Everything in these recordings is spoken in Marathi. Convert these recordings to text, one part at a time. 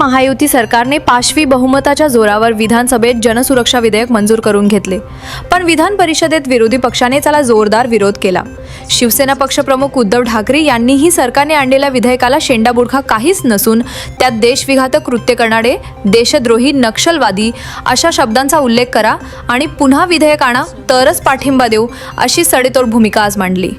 महायुती सरकारने पाशवी बहुमताच्या जोरावर विधानसभेत जनसुरक्षा विधेयक मंजूर करून घेतले. पण विधान परिषदेत विरोधी पक्षाने त्याला जोरदार विरोध केला. शिवसेना पक्षप्रमुख उद्धव ठाकरे यांनीही सरकारने आणलेल्या विधेयकाला शेंडाबुडखा काहीच नसून त्यात देशविघातक कृत्य करणारे देशद्रोही नक्षलवादी अशा शब्दांचा उल्लेख करा आणि पुन्हा विधेयक आणा तरच पाठिंबा देऊ अशी सडेतोड भूमिका आज मांडली.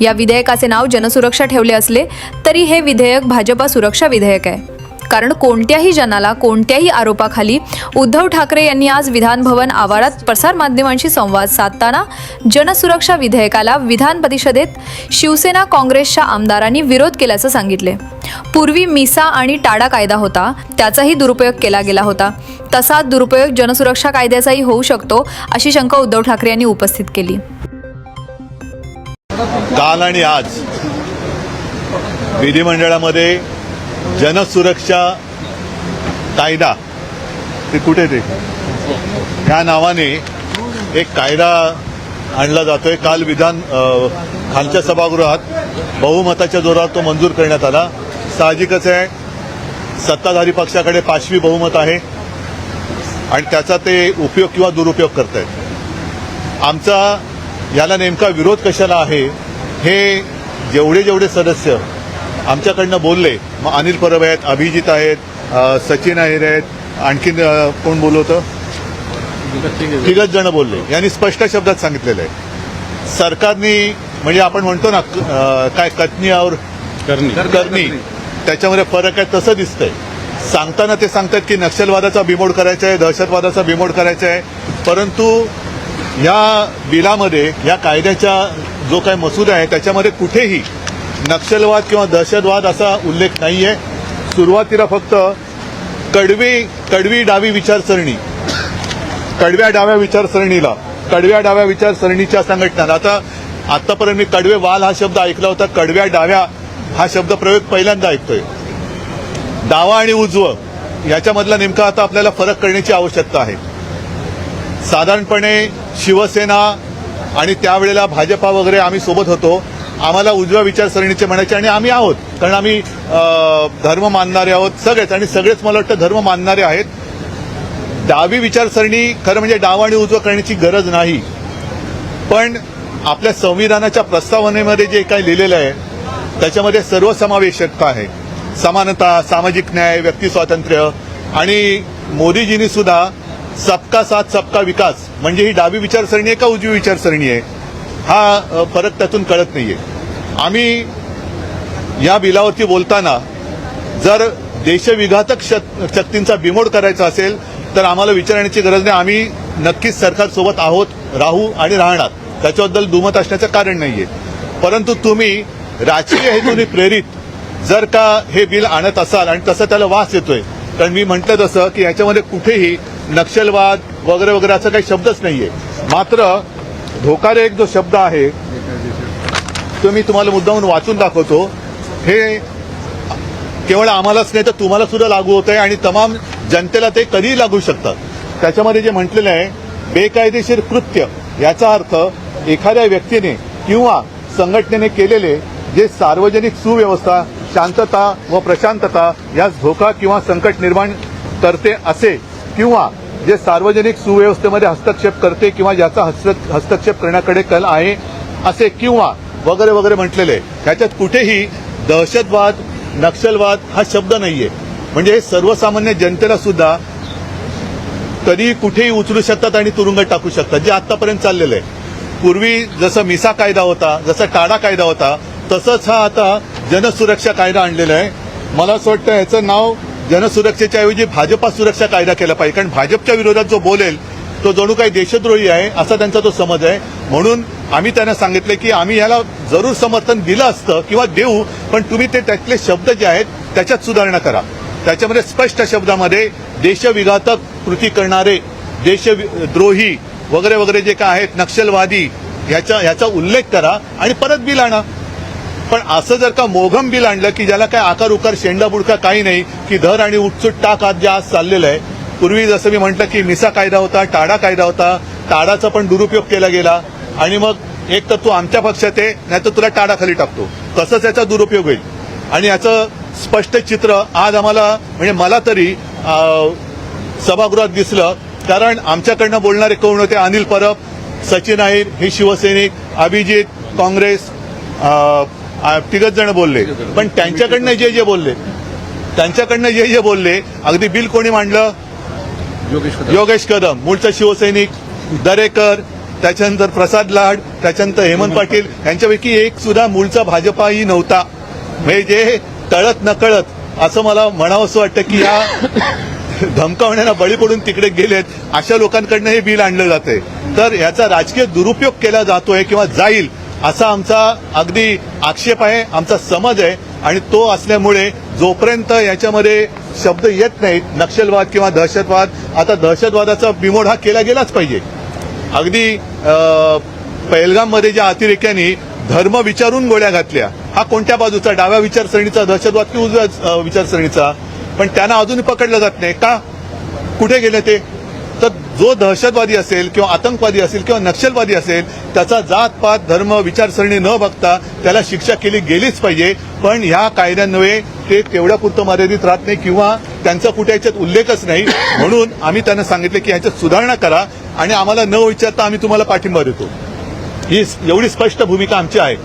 या विधेयकाचे नाव जनसुरक्षा ठेवले असले तरी हे विधेयक भाजपा सुरक्षा विधेयक आहे. कारण कोणत्याही जनाला कोणत्याही आरोपाखाली उद्धव ठाकरे यांनी आज विधानभवन आवारात प्रसारमाध्यमांशी संवाद साधताना जनसुरक्षा विधेयकाला विधान परिषदेत शिवसेना काँग्रेसच्या आमदारांनी विरोध केल्याचं सांगितले. पूर्वी मिसा आणि टाडा कायदा होता त्याचाही दुरुपयोग केला गेला होता. तसा दुरुपयोग जनसुरक्षा कायद्याचाही होऊ शकतो अशी शंका उद्धव ठाकरे यांनी उपस्थित केली. काल आणि आज विधिमंडळामध्ये जनसुरक्षा कायदा. ते कुठे ते? ह्या नावाने एक कायदा आणला जातोय. काल विधान खालच्या सभागृहात बहुमताच्या जोरात तो मंजूर करण्यात आला. साहजिकच आहे सत्ताधारी पक्षाकडे पाचवी बहुमत आहे आणि त्याचा ते उपयोग किंवा दुरुपयोग करत आहेत आमचा याला नेमका विरोध कशाला आहे? हे जेवढे जेवढे सदस्य आमच्याकडनं बोलले. मग अनिल परब आहेत अभिजित आहेत सचिन अहिर आहेत. आणखीन कोण बोलवतं? तिघच जण बोलले. यांनी स्पष्ट शब्दात सांगितलेलं आहे. सरकारने म्हणजे आपण म्हणतो ना काय कथनी और करणी. करणी. त्याच्यामध्ये फरक आहे तसं दिसतंय. सांगताना ते सांगतात की नक्षलवादाचा बिमोड करायचा आहे दहशतवादाचा बिमोड करायचा आहे. परंतु या बिलामध्ये या कायद्याच्या जो काही मसुदा आहे त्याच्यामध्ये कुठेही नक्षलवाद किंवा दहशतवाद असा उल्लेख नाही आहे सुरुवातीला फक्त कडवी कडवी डावी विचारसरणी. कडव्या डाव्या विचारसरणीला कडव्या डाव्या विचारसरणीच्या संघटना आता आतापर्यंत मी कडवे वाल हा शब्द ऐकला होता कडव्या डाव्या हा शब्द प्रयोग पहिल्यांदा ऐकतोय. डावा आणि उजव याच्यामधला नेमका आता आपल्याला फरक करण्याची आवश्यकता आहे. साधारणपणे शिवसेना आणि त्यावेळेला भाजपा वगैरे आम्ही सोबत होतो. आम्हाला उजव्या विचारसरणीचे म्हणायचे आणि आम्ही आहोत. कारण आम्ही धर्म मानणारे आहोत सगळेच आणि सगळेच मला वाटतं धर्म मानणारे आहेत. डावी विचारसरणी खरं म्हणजे डाव आणि उजवं करण्याची गरज नाही. पण आपल्या संविधानाच्या प्रस्तावनेमध्ये जे काही लिहिलेलं आहे त्याच्यामध्ये सर्वसमावेशकता आहे. समानता सामाजिक न्याय व्यक्ती स्वातंत्र्य आणि मोदीजींनी सुद्धा सबका साथ सबका विकास म्हणजे ही डावी विचारसरणी आहे का उजवी विचारसरणी आहे? हा फरक त्यातून कळत नाहीये. आम्ही या बिलावरती बोलताना जर देशविघातक शक्तींचा बिमोड करायचा असेल तर आम्हाला विचारण्याची गरज नाही. आम्ही नक्कीच सरकारसोबत आहोत राहू आणि राहणार. त्याच्याबद्दल दुमत असण्याचं कारण नाहीये. परंतु तुम्ही राजकीय हेतूने प्रेरित जर का हे बिल आणत असाल आणि तसं त्याला वास येतोय कारण मी म्हटलं तसं की याच्यामध्ये कुठेही नक्षलवाद वगैरे वगैरे असं काही शब्दच नाहीये. मात्र धोकादायक जो शब्द आहे तो मी तुम्हाला मुद्दाहून वाचून दाखवतो. हे केवळ आम्हालाच नाही तर तुम्हाला सुद्धा लागू होत आहे आणि तमाम जनतेला ते कधीही लागू शकतात. त्याच्यामध्ये जे म्हटलेलं आहे बेकायदेशीर कृत्य याचा अर्थ एखाद्या व्यक्तीने किंवा संघटनेने केलेले जे सार्वजनिक सुव्यवस्था शांतता व प्रशांतता यास धोका किंवा संकट निर्माण करते असे किंवा जे सार्वजनिक सुव्यवस्थेमध्ये हस्तक्षेप करते किंवा याचा हस्त हस्तक्षेप करण्याकडे कल आहे असे किंवा वगैरे वगैरे म्हटलेले ह्याच्यात कुठेही दहशतवाद नक्षलवाद हा शब्द नाहीये. म्हणजे हे सर्वसामान्य जनतेला सुद्धा कधी कुठेही उचलू शकतात आणि तुरुंगात टाकू शकतात जे आतापर्यंत चाललेलं आहे. पूर्वी जसं मिसा कायदा होता जसा टाडा कायदा होता तसंच हा आता जनसुरक्षा कायदा आणलेला आहे. मला असं वाटतं याचं नाव जनसुरक्षेच्या ऐवजी भाजपा सुरक्षा कायदा केला पाहिजे. कारण भाजपच्या विरोधात जो बोलेल तो जणू काही देशद्रोही आहे असा त्यांचा तो समज आहे. म्हणून आम्ही त्यांना सांगितलं की आम्ही याला जरूर समर्थन दिलं असतं किंवा देऊ पण तुम्ही ते त्यातले शब्द जे आहेत त्याच्यात सुधारणा करा. त्याच्यामध्ये स्पष्ट शब्दामध्ये देशविघातक कृती करणारे देशद्रोही वगैरे वगैरे जे काय आहेत नक्षलवादी ह्याचा ह्याचा उल्लेख करा आणि परत बिल आणा. पण असं जर का मोघम बिल आणलं की ज्याला काय आकार उकार शेंडा बुडका काही नाही की धर आणि उठसूट टाक आज जे आज चाललेलं आहे. पूर्वी जसं मी म्हटलं की मिसा कायदा होता टाडा कायदा होता टाडाचा पण दुरुपयोग केला गेला. आणि मग एक तर तू आमच्या पक्षात आहे नाही तर तुला टाडाखाली टाकतो. तसंच याचा दुरुपयोग होईल. आणि याचं स्पष्ट चित्र आज आम्हाला म्हणजे मला तरी सभागृहात दिसलं. कारण आमच्याकडनं बोलणारे कोण होते? अनिल परब सचिन अहिर हे शिवसैनिक अभिजित काँग्रेस तिघच जण बोलले. पण त्यांच्याकडनं जे जे बोलले त्यांच्याकडनं जे जे बोलले अगदी बिल कोणी मांडलं? योगेश कदम. मूळचा शिवसैनिक दरेकर त्याच्यानंतर प्रसाद लाड त्याच्यानंतर हेमंत पाटील यांच्यापैकी एक सुद्धा मूळचा भाजपाही नव्हता. म्हणजे जे तळत नकळत असं मला म्हणावं असं वाटतं की या धमकावण्याला बळी पडून तिकडे गेलेत अशा लोकांकडनं हे बिल आणलं जाते तर याचा राजकीय दुरुपयोग केला जातोय किंवा जाईल असा आमचा अगदी आक्षेप आहे आमचा समज आहे आणि तो असल्यामुळे जोपर्यंत याच्यामध्ये शब्द येत नाहीत नक्षलवाद किंवा दहशतवाद आता दहशतवादाचा बिमोड हा केला गेलाच पाहिजे. अगदी पहलगाममध्ये ज्या अतिरेक्यांनी धर्म विचारून गोळ्या घातल्या हा कोणत्या बाजूचा? डाव्या विचारसरणीचा दहशतवाद की उजव्या विचारसरणीचा? पण त्यांना अजूनही पकडलं जात नाही. का? कुठे गेले ते? जो दहशतवादी असेल किंवा आतंकवादी असेल किंवा नक्षलवादी असेल त्याचा जात पात धर्म विचारसरणी न बघता त्याला शिक्षा केली गेलीच पाहिजे. पण ह्या कायद्यान्वये ते तेवढ्या पुरतं मर्यादित राहत नाही किंवा त्यांचा कुठे याच्यात उल्लेखच नाही. म्हणून आम्ही त्यांना सांगितलं की ह्याच्यात सुधारणा करा आणि आम्हाला न विचारता आम्ही तुम्हाला पाठिंबा देतो. ही एवढी स्पष्ट भूमिका आमची आहे.